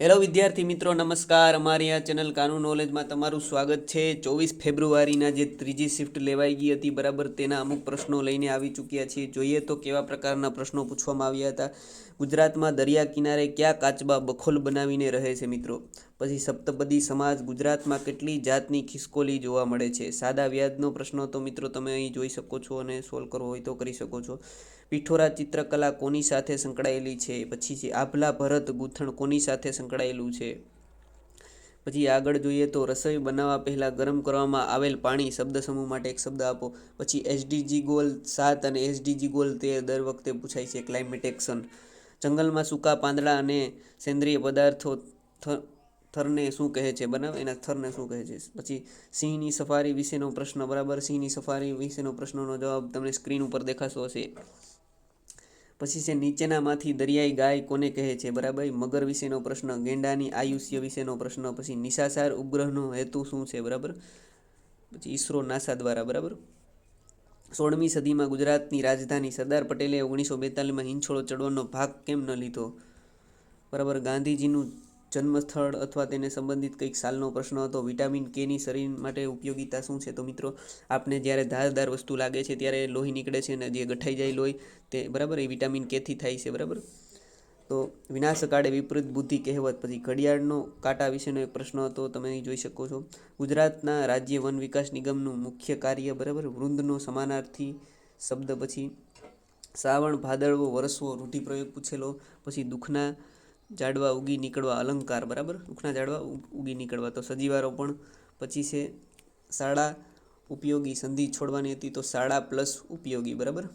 Hello વિદ્યાર્થી મિત્રો, નમસ્કાર. અમારી આ ચેનલ કાનૂન નોલેજમાં તમારું સ્વાગત છે. ચોવીસ ફેબ્રુઆરીના જે ત્રીજી શિફ્ટ લેવાઈ ગઈ હતી, બરાબર તેના અમુક પ્રશ્નો લઈને આવી ચૂક્યા છીએ. જોઈએ તો કેવા પ્રકારના પ્રશ્નો પૂછવામાં આવ્યા હતા. ગુજરાતમાં દરિયા કિનારે ક્યાં કાચબા બખોલ બનાવીને રહે છે મિત્રો? પછી સપ્તપદી સમાજ ગુજરાતમાં કેટલી જાતની ખિસકોલી જોવા મળે છે? સાદા વ્યાજનો પ્રશ્ન તો મિત્રો તમે અહીં જોઈ શકો છો અને સોલ્વ કરવો હોય તો કરી શકો છો. પિઠોરા ચિત્રકલા કોની સાથે સંકળાયેલી છે? પછી છે આભલા ભરત ગૂંથણ કોની સાથે સંકળાયેલું છે? પછી આગળ જોઈએ તો રસોઈ બનાવવા પહેલાં ગરમ કરવામાં આવેલ પાણી શબ્દ સમૂહ માટે એક શબ્દ આપો. પછી એસડીજી ગોલ સાત અને એસડીજી ગોલ તેર દર વખતે પૂછાય છે ક્લાઇમેટ એક્શન જંગલમાં સૂકા પાંદડા અને સેન્દ્રિય પદાર્થો થરને શું કહે છે? બરાબર એના થરને શું કહે છે? પછી સિંહની સફારી વિશેનો પ્રશ્ન, બરાબર? સિંહની સફારી વિશેનો પ્રશ્નનો જવાબ તમને સ્ક્રીન ઉપર દેખાશો હશે. પછી છે નીચેનામાંથી દરિયાઈ ગાય કોને કહે છે? બરાબર? મગર વિશેનો પ્રશ્ન, ગેંડાની આયુષ્ય વિશેનો પ્રશ્ન, પછી નિશાસાર ઉપગ્રહનો હેતુ શું છે? બરાબર? પછી ઈસરો નાસા દ્વારા, બરાબર? સોળમી સદીમાં ગુજરાતની રાજધાની સરદાર પટેલે ઓગણીસો બેતાલીસમાં હિંછોળો ચડવાનો ભાગ કેમ ન લીધો? બરાબર? ગાંધીજીનું જન્મસ્થળ અથવા તેને સંબંધિત કંઈક સાલનો પ્રશ્ન હતો, વિટામિન કેની શરીર માટે ઉપયોગિતા શું છે? તો મિત્રો, આપને જ્યારે ધારદાર વસ્તુ લાગે છે, ત્યારે લોહી નીકળે છે અને જે ગઠાઈ જાય લોહી, તે બરાબર એ વિટામિન કેથી થાય છે, બરાબર? તો વિનાશ કાળે વિપરીત બુદ્ધિ કહેવત, પછી ઘડિયાળનો કાંટા વિશેનો એક પ્રશ્ન હતો, તમે જોઈ શકો છો. ગુજરાતના રાજ્ય વન વિકાસ નિગમનું મુખ્ય કાર્ય, બરાબર? વૃંદનો સમાનાર્થી શબ્દ, પછી શ્રાવણ, ભાદરવો, વરસવો, રૂઢિપ્રયોગ પૂછેલો, પછી દુઃખના ઝાડવા ઉગી નીકળવા અલંકાર, બરાબર? રૂખના ઝાડવા ઉગ- નીકળવા. તો સજીવારો પણ પછી છે શાળા ઉપયોગી, સંધિ છોડવાની હતી તો શાળા પ્લસ ઉપયોગી, બરાબર?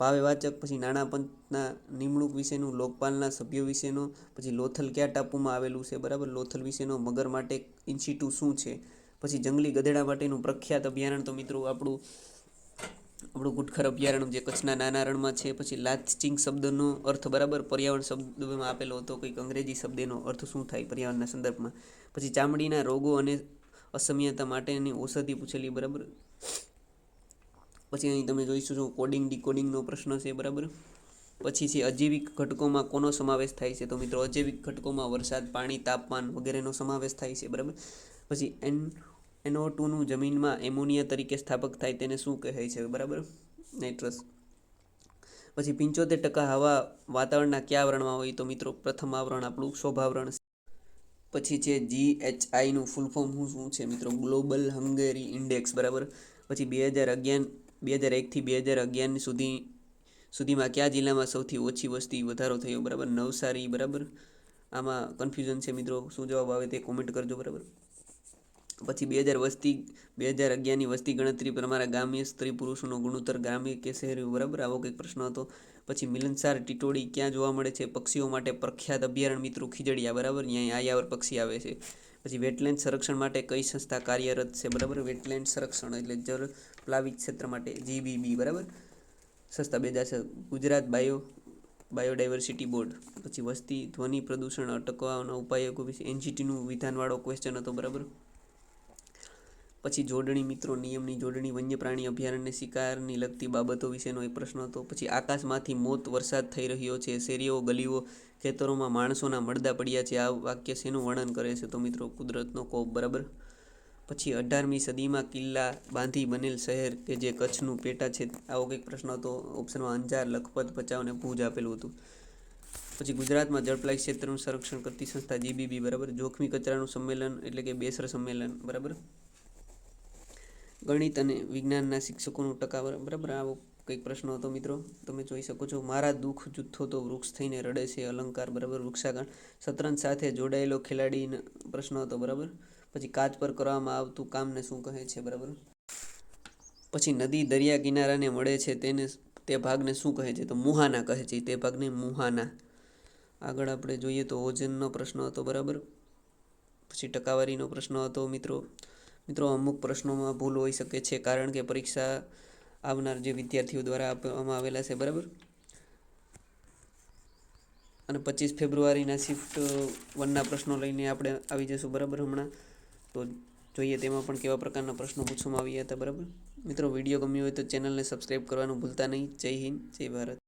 ભાવે વાચક, પછી નાણાં પંથના નિમણૂક વિશેનું, લોકપાલના સભ્યો વિશેનો, પછી લોથલ કયા ટાપુમાં આવેલું છે, બરાબર? લોથલ વિશેનો, મગર માટે ઇન્સ્ટિટ્યૂટ શું છે? પછી જંગલી ગધેડા માટેનું પ્રખ્યાત અભયારણ્ય તો મિત્રો આપણું આપણું ગુટખર અભયારણ્ય જે કચ્છના નાના રણમાં છે, પછી લાચિંગ શબ્દનો અર્થ બરાબર પર્યાવરણ શબ્દમાં આપેલો હતો, કંઈક અંગ્રેજી શબ્દનો અર્થ શું થાય પર્યાવરણના સંદર્ભમાં? પછી ચામડીના રોગો અને અસમ્યતા માટેની ઔષધિ પૂછેલી, બરાબર? પછી અહીં તમે જોઈશું છો કોડિંગ ડીકોડિંગનો પ્રશ્ન છે, બરાબર? પછી છે, અજૈવિક ઘટકોમાં કોનો સમાવેશ થાય છે? તો મિત્રો, અજૈવિક ઘટકોમાં વરસાદ, પાણી, તાપમાન વગેરેનો સમાવેશ થાય છે, બરાબર? પછી એન એનઓ ટુનું જમીનમાં એમોનિયા તરીકે સ્થાપક થાય તેને શું કહે છે? બરાબર? નાઇટ્રસ પછી પંચોતેર ટકા હવા વાતાવરણના કયા આવરણમાં હોય? તો મિત્રો, પ્રથમ આવરણ આપણું શોભાવરણ પછી છે જી એચ આઈનું ફૂલ ફોર્મ શું શું છે મિત્રો? ગ્લોબલ હંગેરી ઇન્ડેક્સ બરાબર? પછી બે હજાર અગિયાર, બે હજાર એકથી બે હજાર અગિયાર સુધી, સુધીમાં કયા જિલ્લામાં સૌથી ઓછી વસ્તી વધારો થયો? બરાબર? નવસારી, બરાબર? આમાં કન્ફ્યુઝન છે મિત્રો. શું જવાબ આવે તે કોમેન્ટ કરજો, બરાબર? પછી બે હજાર વસ્તી, બે હજાર અગિયારની વસ્તી ગણતરી પ્રમાણે ગ્રામ્ય સ્ત્રી પુરુષોનો ગુણોત્તર ગ્રામ્ય કે શહેરી બરાબર આવો કંઈક પ્રશ્ન હતો. પછી મિલનસાર ટીટોડી ક્યાં જોવા મળે છે? પક્ષીઓ માટે પ્રખ્યાત અભયારણ્ય મિત્રો ખીજડીયા, બરાબર? અહીંયા આયાવર પક્ષી આવે છે. પછી વેટલેન્ડ સંરક્ષણ માટે કઈ સંસ્થા કાર્યરત છે? બરાબર? વેટલેન્ડ સંરક્ષણ એટલે જળ પ્લાવિત ક્ષેત્ર માટે જીબીબી બરાબર? સંસ્થા બે હજાર ગુજરાત બાયો, બાયોડાયવર્સિટી બોર્ડ. પછી વસ્તી ધ્વનિ પ્રદૂષણ અટકવાના ઉપાયો એનજીટીનું વિધાનવાળો ક્વેશ્ચન હતો, બરાબર? પછી જોડણી મિત્રો, નિયમની જોડણી વન્ય પ્રાણી અભયારણ્ય શિકારની લગતી બાબતો વિશેનો એક પ્રશ્ન હતો. પછી આકાશમાંથી મોત વરસાદ થઈ રહ્યો છે. શેરીઓ, ગલીઓ, ખેતરોમાં માણસોના મળદા પડ્યા છે. આ વાક્ય શેનું વર્ણન કરે છે તો મિત્રો, કુદરતનો કોપ, બરાબર? પછી અઢારમી સદીમાં કિલ્લા બાંધી બનેલ શહેર કે જે કચ્છનું પેટા છે, આવો કંઈક પ્રશ્ન હતો. ઓપ્શનમાં અંજાર, લખપત, ભચાઉ અને ભુજ આપેલું હતું. પછી ગુજરાતમાં જળપ્લાય ક્ષેત્રનું સંરક્ષણ કરતી સંસ્થા જીબીબી બરાબર? જોખમી કચરાનું સંમેલન એટલે કે બેસર સંમેલન, બરાબર? ગણિત અને વિજ્ઞાનના શિક્ષકોનું ટકા બરાબર આવો કંઈક પ્રશ્ન હતો મિત્રો. તમે જોઈ શકો છો, મારા દુઃખ જુથ્થો તો વૃક્ષ થઈને રડે છે, અલંકાર, બરાબર વૃક્ષાગણ શતરંજ સાથે જોડાયેલો ખેલાડીનો પ્રશ્ન હતો, બરાબર. પછી કાચ પર કરવામાં આવતું કામને શું કહે છે, બરાબર. પછી નદી દરિયા કિનારાને મળે છે, તેને તે ભાગને શું કહે છે? તો મુહાના કહે છે, તે ભાગને મુહાના. આગળ આપણે જોઈએ તો ઓજનનો પ્રશ્ન હતો, બરાબર. પછી ટકાવારીનો પ્રશ્ન હતો, મિત્રો. મિત્રો, અમુક પ્રશ્નોમાં ભૂલ હોઈ શકે છે કારણ કે પરીક્ષા આવનાર જે વિદ્યાર્થીઓ દ્વારા આપવામાં આવેલા છે, બરાબર? અને પચીસ ફેબ્રુઆરીના શિફ્ટ વનના પ્રશ્નો લઈને આપણે આવી જઈશું બરાબર, હમણાં? તો જોઈએ તેમાં પણ કેવા પ્રકારના પ્રશ્નો પૂછવામાં આવ્યા હતા, બરાબર? મિત્રો, વીડિયો ગમ્યો હોય તો ચેનલને સબસ્ક્રાઈબ કરવાનું ભૂલતા નહીં. જય હિન્દ, જય ભારત.